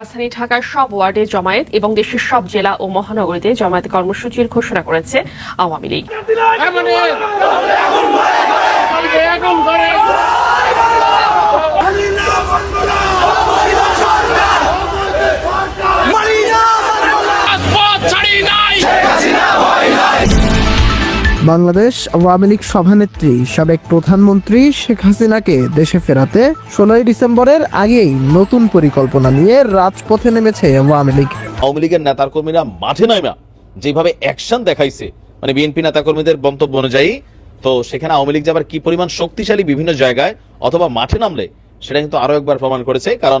রাজধানী ঢাকার সব ওয়ার্ডে জমায়েত এবং দেশের সব জেলা ও মহানগরীতে জমায়েত কর্মসূচির ঘোষণা করেছে আওয়ামী লীগ এমনই বাংলাদেশ আওয়ামী লীগ সভানেত্রী সাবেক প্রধানমন্ত্রী শেখ হাসিনাকে দেশে ফেরাতে ষোলোই ডিসেম্বরের আগেই নতুন পরিকল্পনা নিয়ে রাজপথে নেমেছে আওয়ামী লীগ। আওয়ামী লীগের নেতাকর্মীরা মাঠে নামা যেভাবে অ্যাকশন দেখাইছে মানে বিএনপি নেতাকর্মীদের বক্তব্য অনুযায়ী, তো সেখানে আওয়ামী লীগ যাবার কি পরিমাণ শক্তিশালী বিভিন্ন জায়গায় অথবা মাঠে নামলে, সেটা কিন্তু আরও একবার প্রমাণ করেছে, কারণ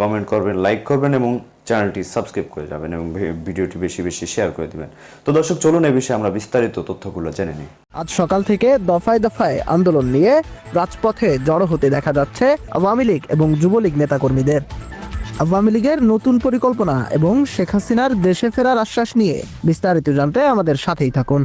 কমেন্ট করবেন লাইক করবেন এবং চ্যানেলটি সাবস্ক্রাইব করে যাবেন এবং ভিডিওটি বেশি বেশি শেয়ার করে দিবেন। তো দর্শক, চলুন এই বিষয়ে আমরা বিস্তারিত তথ্যগুলো জেনে নিই। আজ সকাল থেকে দফায় দফায় আন্দোলন নিয়ে রাজপথে জড়ো হতে দেখা যাচ্ছে আওয়ামী লীগ এবং যুবলীগ নেতাকর্মীদের। আওয়ামী লীগের নতুন পরিকল্পনা এবং শেখ হাসিনার দেশে ফেরার আশ্বাস নিয়ে বিস্তারিত জানতে আমাদের সাথেই থাকুন।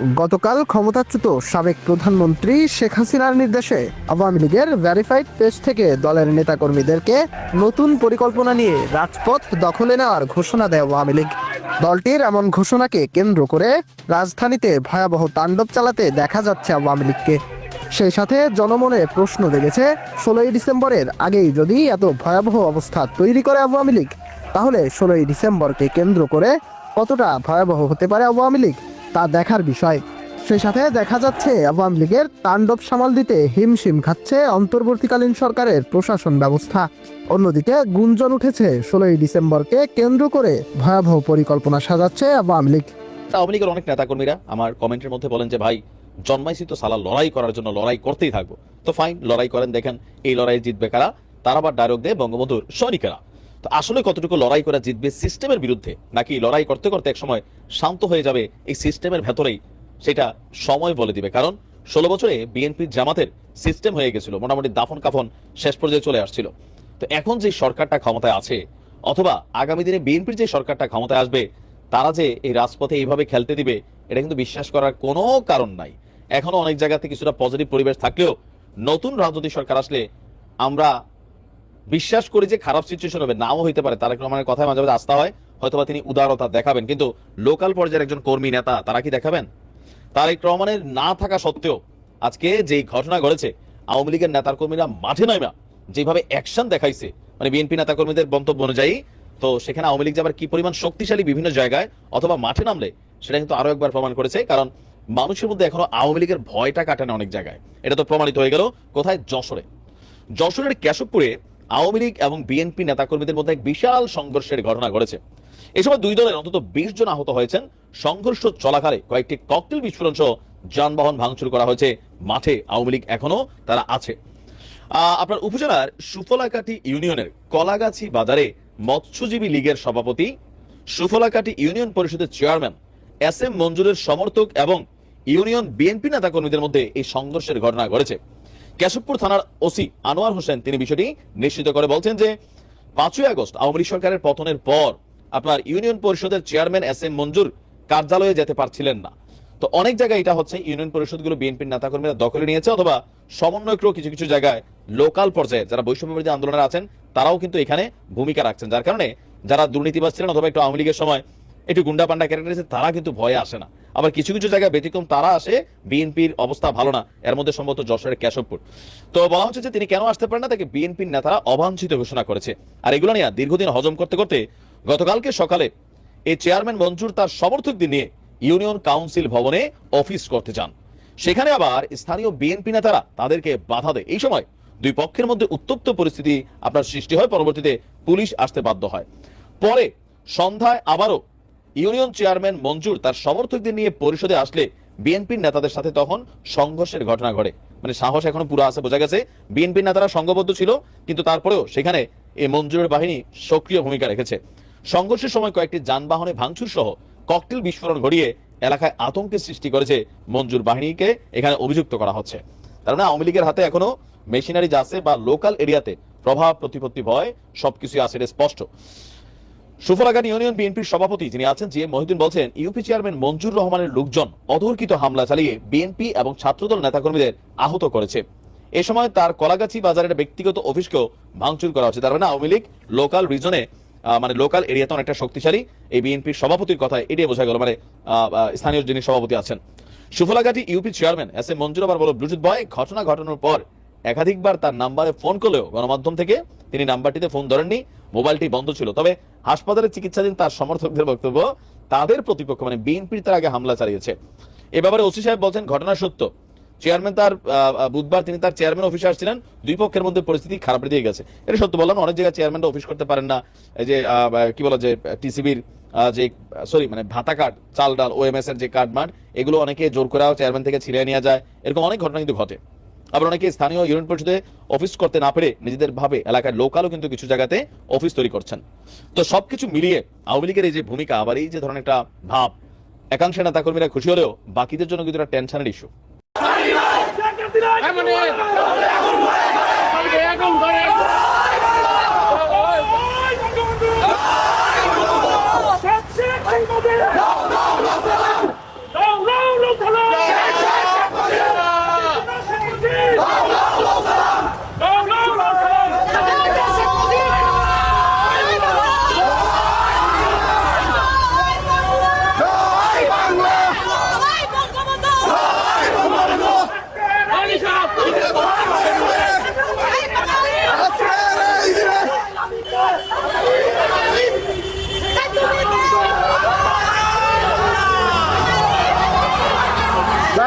গতকাল ক্ষমতাচ্যুত সাবেক প্রধানমন্ত্রী শেখ হাসিনার নির্দেশে আওয়ামী লীগের ভ্যারিফাইড পেজ থেকে দলের নেতাকর্মীদেরকে নতুন পরিকল্পনা নিয়ে রাজপথ দখলে নেওয়ার ঘোষণা দেয় আওয়ামী লীগ। দলটির এমন ঘোষণাকে কেন্দ্র করে রাজধানীতে ভয়াবহ তাণ্ডব চালাতে দেখা যাচ্ছে আওয়ামী লীগকে। সেই সাথে জনমনে প্রশ্ন জেগেছে, ষোলোই ডিসেম্বরের আগেই যদি এত ভয়াবহ অবস্থা তৈরি করে আওয়ামী লীগ, তাহলে ষোলোই ডিসেম্বরকে কেন্দ্র করে কতটা ভয়াবহ হতে পারে আওয়ামী লীগ? তা দেখার বিষয়। সেই সাথে দেখা যাচ্ছে, আওয়ামী লীগের তাণ্ডব সামাল দিতে হিমশিম খাচ্ছে অন্তর্বর্তীকালীন সরকারের প্রশাসন ব্যবস্থা। অন্যদিকে গুঞ্জন উঠেছে, ষোলোই ডিসেম্বরকে কেন্দ্র করে ভয়াবহ পরিকল্পনা সাজাচ্ছে আওয়ামী লীগ। আওয়ামী লীগের অনেক নেতাকর্মীরা আমার কমেন্টের মধ্যে বলেন যে, ভাই, জন্মাইছি তো সালা, লড়াই করার জন্য লড়াই করতেই থাকব। তো ফাইন লড়াই করেন, দেখেন, এই লড়াই জিতবে কারা? তারা আবার ডায়লগ দেয় বঙ্গবন্ধুর সৈনিকেরা তো আসলে কতটুকু লড়াই করা জিতবে সিস্টেমের বিরুদ্ধে, নাকি লড়াই করতে করতে এক সময় শান্ত হয়ে যাবে এই সিস্টেমের ভেতরেই? সেটা সময় বলে দিবে, কারণ ষোলো বছরে বিএনপির জামাতের সিস্টেম হয়ে গেছিল, মোটামুটি দাফন কাফন শেষ পর্যায়ে চলে আসছিল। তো এখন যে সরকারটা ক্ষমতায় আছে, অথবা আগামী দিনে বিএনপির যে সরকারটা ক্ষমতায় আসবে, তারা যে এই রাজপথে এইভাবে খেলতে দিবে, এটা কিন্তু বিশ্বাস করার কোনো কারণ নাই। এখনও অনেক জায়গাতে কিছুটা পজিটিভ পরিবেশ থাকলেও নতুন রাজনৈতিক সরকার আসলে আমরা বিশ্বাস করি যে খারাপ সিচুয়েশন হবে, নাও হইতে পারে। তারেক রহমানের কথায় মাঝে মাঝে আস্থা হয়, হয়তোবা তিনি উদারতা দেখাবেন। কিন্তু লোকাল পর্যায়ের একজন কর্মী নেতা, তারা কি দেখাবেন? তারেক রহমানের না থাকা সত্ত্বেও আজকে যেই ঘটনা ঘটেছে, আওয়ামী লীগের নেতার কর্মীরা মাঠে নয় না যেভাবে অ্যাকশন দেখাইছে মানে বিএনপি নেতাকর্মীদের বক্তব্য অনুযায়ী, তো সেখানে আওয়ামী লীগ যাবার কি পরিমাণ শক্তিশালী বিভিন্ন জায়গায় অথবা মাঠে নামলে, সেটা কিন্তু আরও একবার প্রমাণ করেছে, কারণ মানুষের মধ্যে এখনও আওয়ামী লীগের ভয়টা কাটে না অনেক জায়গায়। এটা তো প্রমাণিত হয়ে গেল, কোথায়? যশোরে। যশোরের কেশবপুরে আওয়ামী লীগ এবং বিএনপি নেতাকর্মীদের মধ্যে এক বিশাল সংঘর্ষের ঘটনা ঘটেছে। এই সময় দুই দলের অন্তত বিশ জন আহত হয়েছেন। সংঘর্ষ চলাকালে কয়েকটি ককটেল বিস্ফোরণ সহ যানবাহন ভাঙচুর করা হয়েছে। মাঠে আওয়ামী লীগ এখনও তারা আছে। আপনার উপজেলার সুফলাকাটি ইউনিয়নের কলাগাছি বাজারে মৎস্যজীবী লীগের সভাপতি, সুফলাকাটি ইউনিয়ন পরিষদের চেয়ারম্যান, এস এম মঞ্জুরের সমর্থক এবং ইউনিয়ন বিএনপি নেতাকর্মীদের মধ্যে এই সংঘর্ষের ঘটনা ঘটেছে। কেশবপুর থানার ওসি আনোয়ার হোসেন তিনি বিষয়টি নিশ্চিত করে বলছেন যে পাঁচই আগস্ট আওয়ামী লীগ সরকারের পতনের পর আপনার ইউনিয়ন পরিষদের চেয়ারম্যান এস এম মঞ্জুর কার্যালয়ে যেতে পারছিলেন না। তো অনেক জায়গায় এটা হচ্ছে ইউনিয়ন পরিষদগুলো বিএনপির নেতাকর্মীরা দখলে নিয়েছে অথবা সমন্বয়করাও কিছু কিছু জায়গায় লোকাল পর্যায়ে যারা বৈষম্য বিরোধী আন্দোলনে আছেন, তারাও কিন্তু এখানে ভূমিকা রাখছেন। যার কারণে যারা দুর্নীতিবাজ ছিলেন অথবা একটু আওয়ামী লীগের সময় একটু গুন্ডা পান্ডা ক্যারেক্টার আছে, তারা কিন্তু ভয়ে আসে না। আবার কিছু কিছু জায়গায় ব্যতিক্রম, তারা আসে, বিএনপির অবস্থা ভালো না। এর মধ্যে সম্ভবত যশোরের কেশবপুর। তো বলা হচ্ছে যে তিনি কেন আসতে পারেন না, তাকে বিএনপির নেতারা অবাঞ্ছিত ঘোষণা করেছে। আর এগুলো নিয়ে দীর্ঘদিন হজম করতে করতে গতকালকে সকালে এই চেয়ারম্যান মঞ্জুর তার সমর্থকদের নিয়ে ইউনিয়ন কাউন্সিল ভবনে অফিস করতে চান সেখানে আবার স্থানীয় বিএনপি নেতারা তাদেরকে বাধা দেয়। এই সময় দুই পক্ষের মধ্যে উত্তপ্ত পরিস্থিতি আপনার সৃষ্টি হয়, পরবর্তীতে পুলিশ আসতে বাধ্য হয়। পরে সন্ধ্যায় আবারও ইউনিয়ন চেয়ারম্যান মঞ্জুর তার সমর্থকদের নিয়ে পরিষদে আসলে বিএনপির নেতাদের সাথে তখন সংঘর্ষের ঘটনা ঘটে। মানে সাহস এখনও পুরো আছে, বোঝা গেছে। বিএনপির নেতারা সংঘবদ্ধ ছিল, কিন্তু তারপরেও সেখানে এই মঞ্জুরের বাহিনী সক্রিয় ভূমিকা রেখেছে। সংঘর্ষের সময় কয়েকটি যানবাহনে ভাঙচুর সহ ককটেল বিস্ফোরণ ঘটিয়ে এলাকায় আতঙ্কের সৃষ্টি করেছে মঞ্জুর বাহিনীকে, এখানে অভিযুক্ত করা হচ্ছে। তার মানে আওয়ামী লীগের হাতে এখনও মেশিনারি আছে বা লোকাল এরিয়াতে প্রভাব, প্রতিপত্তি ভয় সবকিছু আছে, এটা স্পষ্ট। সুফলাঘাট ইউনিয়ন বিএনপির সভাপতি যিনি আছেন জি মহিউদ্দিন বলছেন, ইউপি চেয়ারম্যান মঞ্জুর রহমানের লোকজন অতর্কিত হামলা চালিয়ে বিএনপি এবং ছাত্রদল নেতাকর্মীদের আহত করেছে। এ সময় তার কলাগাছি বাজারের ব্যক্তিগত অফিসকেও ভাঙচুর করা হচ্ছে। তার মানে আওয়ামী লীগ লোকাল রিজনে মানে লোকাল এরিয়াতে অনেকটা শক্তিশালী। এই বিএনপির সভাপতির কথা এটাই বোঝা গেল। মানে স্থানীয় যিনি সভাপতি আছেন। Sufalaghati UP chairman S M Manjur আবার বলো ব্লুটুথ বয়, ঘটনা ঘটানোর পর একাধিকবার তার নাম্বারে ফোন করলেও গণমাধ্যম থেকে তিনি নাম্বারটিতে ফোন ধরেননি, মোবাইলটি বন্ধ ছিল। তবে হাসপাতালে চিকিৎসাধীন তার সমর্থকদের বক্তব্য, তাদের প্রতিপক্ষ মানে বিএনপির তার আগে হামলা চালিয়েছে। এ ব্যাপারে ওসি সাহেব বলছেন, ঘটনা সত্য। চেয়ারম্যান তার বুধবার তিনি তার চেয়ারম্যান অফিসে আসছিলেন, দুই পক্ষের মধ্যে পরিস্থিতি খারাপ দিয়ে গেছে। এটা সত্য বললাম, অনেক জায়গায় চেয়ারম্যানরা অফিস করতে পারেন না। এই যে কি বলা যে, টিসিবির যে, সরি মানে ভাতা কার্ড, চাল ডাল ও ওএমএস এর যে কার্ড মার্ড, এগুলো অনেকে জোর করে চেয়ারম্যান থেকে ছিঁড়ে নিয়ে যায়। এরকম অনেক ঘটনা কিন্তু ঘটে। আবার অনেকে স্থানীয় ইউনিয়ন পরিষদে অফিস করতে না পেরে নিজেদের ভাবে এলাকার লোকালও কিন্তু কিছু জায়গাতে অফিস তৈরি করছেন। তো সবকিছু মিলিয়ে আওয়ামী লীগের এই যে ভূমিকা, আবার এই যে ধরনের একটা ভাব একাংশে নেতাকর্মীরা খুশি হলেও বাকিদের জন্য কিন্তু একটা টেনশনের ইস্যু এমনি